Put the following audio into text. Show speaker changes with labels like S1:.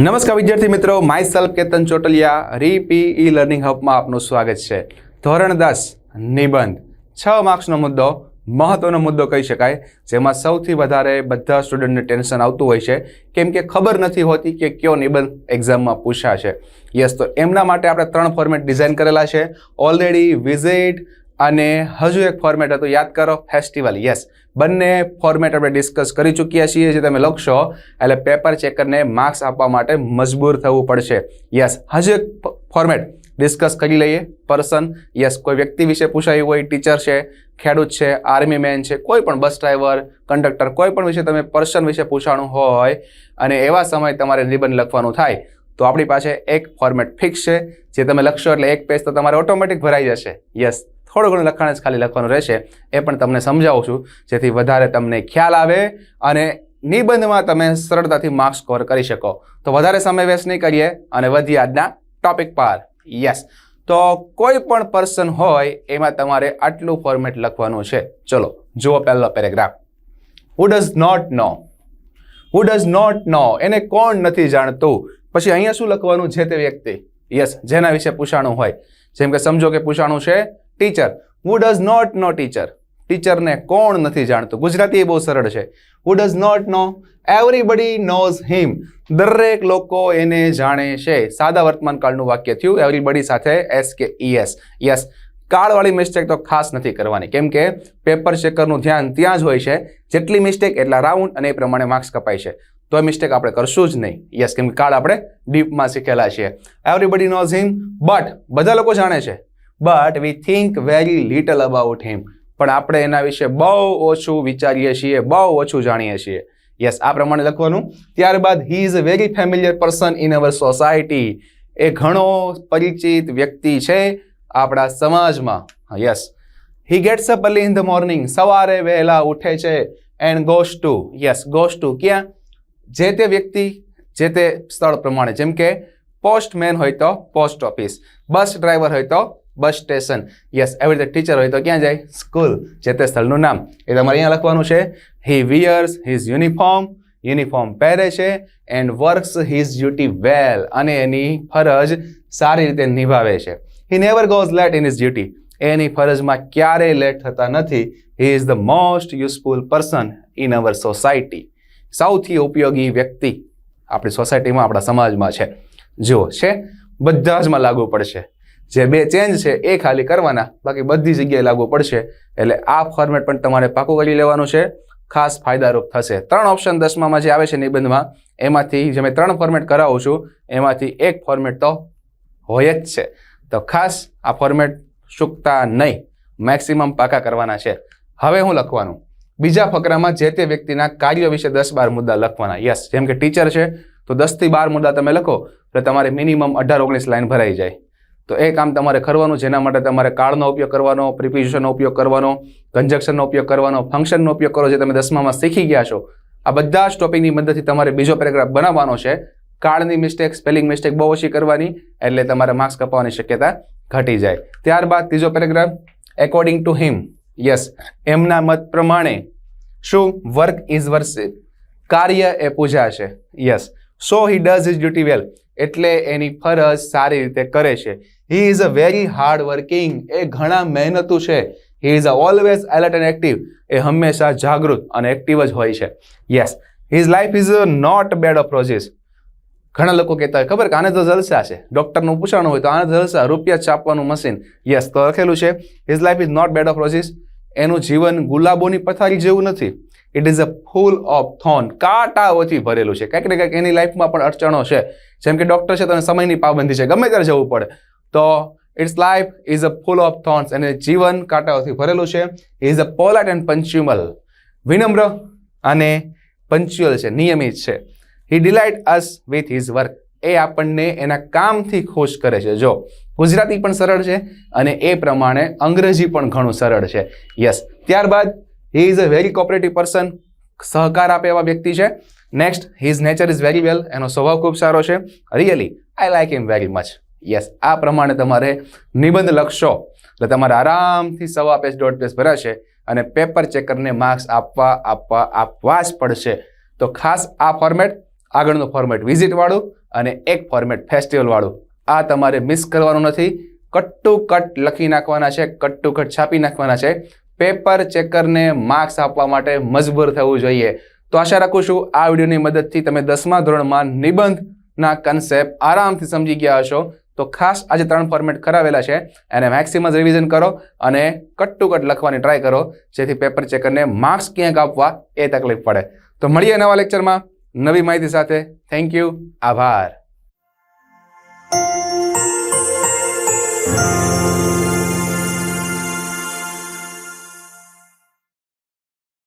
S1: નમસ્કાર વિદ્યાર્થી મિત્રો માય સેલ્ફ કેતન ચોટલિયા રીપી ઈ લર્નિંગ હબમાં આપનું સ્વાગત છે. ધોરણ દસ, નિબંધ. છ માર્ક્સનો મુદ્દો, મહત્વનો મુદ્દો કહી શકાય, જેમાં સૌથી વધારે બધા સ્ટુડન્ટને ટેન્શન આવતું હોય છે. કેમ કે ખબર નથી હોતી કે કયો નિબંધ એક્ઝામમાં પૂછાશે. યસ તો એમના માટે આપણે ત્રણ ફોર્મેટ ડિઝાઇન કરેલા છે. ઓલરેડી વિઝિટ અને હજુ એક ફોર્મેટ હતું, યાદ કરો ફેસ્ટિવલ યસ બંને ફોર્મેટ આપણે ડિસ્કસ કરી ચૂક્યા છીએ, જે તમે લખશો, એટલે પેપર ચેકરને માર્ક્સ આપવા માટે મજબૂર થવું પડશે. યસ હજુ એક ફોર્મેટ ડિસ્કસ કરી લઈએ પર્સન યસ કોઈ વ્યક્તિ વિશે પૂછાયું હોય ટીચર છે, ખેડૂત છે આર્મી મેન છે, કોઈ પણ બસ ડ્રાઈવર કંડક્ટર કોઈ પણ વિશે તમે પર્સન વિશે પૂછવાનું હોય, અને એવા સમયે તમારે નિબંધ લખવાનું થાય, તો આપણી પાસે એક ફોર્મેટ ફિક્સ છે, જે તમે લખશો એટલે એક પેજ તો તમારે ઓટોમેટિક ભરાઈ જશે. યસ થોડું ઘણું લખાણ જ ખાલી લખવાનું રહેશે. એ પણ તમને સમજાવું છું. જેથી વધારે તમને ખ્યાલ આવે અને નિબંધમાં તમે સરળતાથી માર્ક્સ સ્કોર કરી શકો. તો વધારે સમય વેસ્ટ નહીં કરીએ અને વધીએ આજના ટોપિક પર. યસ તો કોઈ પણ પર્સન હોય, એમાં તમારે આટલું ફોર્મેટ લખવાનું છે. ચલો, જુઓ પહેલો paragraph who does not know who does not know એને કોણ નથી જાણતું? પછી અહીંયા શું લખવાનું છે તે વ્યક્તિ? યસ જેના વિશે પૂછાણું હોય. જેમ કે સમજો કે પૂછાણું છે teacher who does not know teacher ટીચરને કોણ નથી જાણતું? ગુજરાતી એ બહુ સરળ છે. Who does not know everybody knows him દરેક લોકો એને જાણે છે. સાદા વર્તમાન કાળનું વાક્ય થયું. એવરીબડી સાથે એસ કે ઈએસ યસ કાળવાળી મિસ્ટેક તો ખાસ નથી કરવાની. કેમ કે પેપર ચેકરનું ધ્યાન ત્યાં જ હોય છે. જેટલી મિસ્ટેક એટલા રાઉન્ડ અને એ પ્રમાણે માર્ક્સ કપાય છે. તો એ મિસ્ટેક આપણે કરશું જ નહીં. યસ કેમ કે કાળ આપણે ડીપમાં શીખેલા છીએ. એવરીબડી નોઝ હિમ બટ બધા લોકો જાણે છે. But we think very little about him પણ આપણે એના વિશે બહુ ઓછું વિચારીએ છીએ, બહુ ઓછું જાણીએ છીએ. યસ આ પ્રમાણે લખવાનું. ત્યારબાદ he is a very familiar person in our society એ ઘણો પરિચિત વ્યક્તિ છે આપણા સમાજમાં. Yes he gets up early in the morning સવારે વહેલા ઉઠે છે and goes to yes goes to ક્યાં? જે તે વ્યક્તિ, જે તે સ્થળ પ્રમાણે. જેમ કે પોસ્ટમેન હોય તો પોસ્ટ ઓફિસ બસ ડ્રાઈવર હોય તો બસ સ્ટેશન. યસ એવી રીતે ટીચર હોય તો ક્યાં જાય? સ્કૂલ જે તે સ્થળનું નામ. એ તમારે અહીંયા લખવાનું છે he wears his uniform uniform પહેરે છે and works his duty well અને એની ફરજ સારી રીતે નિભાવે છે. He never goes late in his duty એની ફરજમાં ક્યારેય લેટ થતા નથી. He is the most useful person in our society સૌથી ઉપયોગી વ્યક્તિ આપણી સોસાયટીમાં આપણા સમાજમાં છે. જુઓ, છે? બધા જમાં લાગુ પડશે. જે બે ચેન્જ છે, એ ખાલી કરવાના. બાકી બધી જગ્યાએ લાગુ પડશે. એટલે આ ફોર્મેટ પણ તમારે પાકું કરી લેવાનું છે. ખાસ ફાયદારૂપ થશે. ત્રણ ઓપ્શન દસમામાં જે આવે છે નિબંધમાં, એમાંથી જે મેં ત્રણ ફોર્મેટ કરાવું છું, એમાંથી એક ફોર્મેટ તો હોય જ છે. તો ખાસ આ ફોર્મેટ ચૂકતા નહીં. મેક્સિમમ પાકા કરવાના છે. હવે હું લખવાનું. બીજા ફકરામાં જે તે વ્યક્તિના કાર્ય વિશે દસ બાર મુદ્દા લખવાના. યસ જેમ કે ટીચર છે, તો દસથી બાર મુદ્દા તમે લખો, એટલે તમારે મિનિમમ અઢાર ઓગણીસ લાઈન ભરાઈ જાય. તો એ કામ તમારે કરવાનું, જેના માટે તમારે કાળનો ઉપયોગ કરવાનો પ્રિપિઝેશનનો ઉપયોગ કરવાનો કન્જક્શનનો ઉપયોગ કરવાનો ફંક્શનનો ઉપયોગ કરો જે તમે દસમામાં શીખી ગયા છો. આ બધા જ ટોપિકની મદદથી તમારે બીજો પેરેગ્રાફ બનાવવાનો છે. કાળની મિસ્ટેક સ્પેલિંગ મિસ્ટેક બહુ ઓછી કરવાની, એટલે તમારે માર્ક્સ કપાવવાની શક્યતા ઘટી જાય. ત્યારબાદ ત્રીજો paragraph according to him yes એમના મત પ્રમાણે શું? વર્ક ઇઝ વર્સિપ કાર્ય એ પૂજા છે. Yes so he does his duty well એટલે એની ફરજ સારી રીતે કરે છે. He is a very hard working એ ઘણા મહેનતુ છે. He is a always alert and active એ હંમેશા જાગૃત અને એક્ટિવ જ હોય છે. Yes his life is not bed of roses ઘણા લોકો કહેતા હોય, ખબર કે આને તો જલસા છે. ડૉક્ટરનું પૂછાણું હોય તો આને જલસા, રૂપિયા છાપવાનું મશીન યસ તો લખેલું છે his life is not bed of roses એનું જીવન ગુલાબોની પથારી જેવું નથી. It is a full of thorn કાંટાઓથી ભરેલું છે. કંઈક ને કંઈક એની લાઈફમાં પણ અડચણો છે. જેમ કે ડૉક્ટર છે તો સમયની પાબંદી છે. ગમે ત્યારે જવું પડે. તો it's life is a full of thorns અને જીવન કાંટાઓથી ભરેલું છે. Is a polite and punctual વિનમ્ર અને પંચ્યુઅલ છે. નિયમિત છે. He delight us with his work એ આપણને એના કામથી ખુશ કરે છે. જો, ગુજરાતી પણ સરળ છે અને એ પ્રમાણે અંગ્રેજી પણ ઘણું સરળ છે. યસ ત્યારબાદ he is a very cooperative person સહકાર આપે એવા વ્યક્તિ છે. Next his nature is very well એનો સ્વભાવ ખૂબ સારો છે. Really I like him very much yes આ પ્રમાણે તમારે નિબંધ લખશો. એટલે તમારે આરામથી સવા પેજ દોઢ પેજ ભરાશે અને પેપર ચેકરને માર્ક્સ આપવા આપવા આપવા જ પડશે. તો ખાસ આ ફોર્મેટ આગળનું ફોર્મેટ વિઝિટવાળું અને એક ફોર્મેટ ફેસ્ટિવલવાળું આ તમારે મિસ કરવાનું નથી. કટ કટ લખી નાખવાના છે કટ કટ છાપી નાખવાના છે. પેપર ચેકરને માર્ક્સ આપવા માટે મજબૂર થવું જોઈએ. તો આશા રાખું છું આ વિડીયોની મદદથી તમે દસમા ધોરણમાં નિબંધના કન્સેપ્ટ આરામથી સમજી ગયા હશો. તો ખાસ આજે ત્રણ ફોર્મેટ કરાવેલા છે. એને મેક્સિમમ રિવિઝન કરો અને કટ ટુ કટ લખવાની ટ્રાય કરો, જેથી પેપર ચેકરને માર્ક્સ ક્યાંક આપવા એ તકલીફ પડે. તો મળીએ નવા લેક્ચરમાં નવી માહિતી સાથે. થેન્ક યુ આભાર.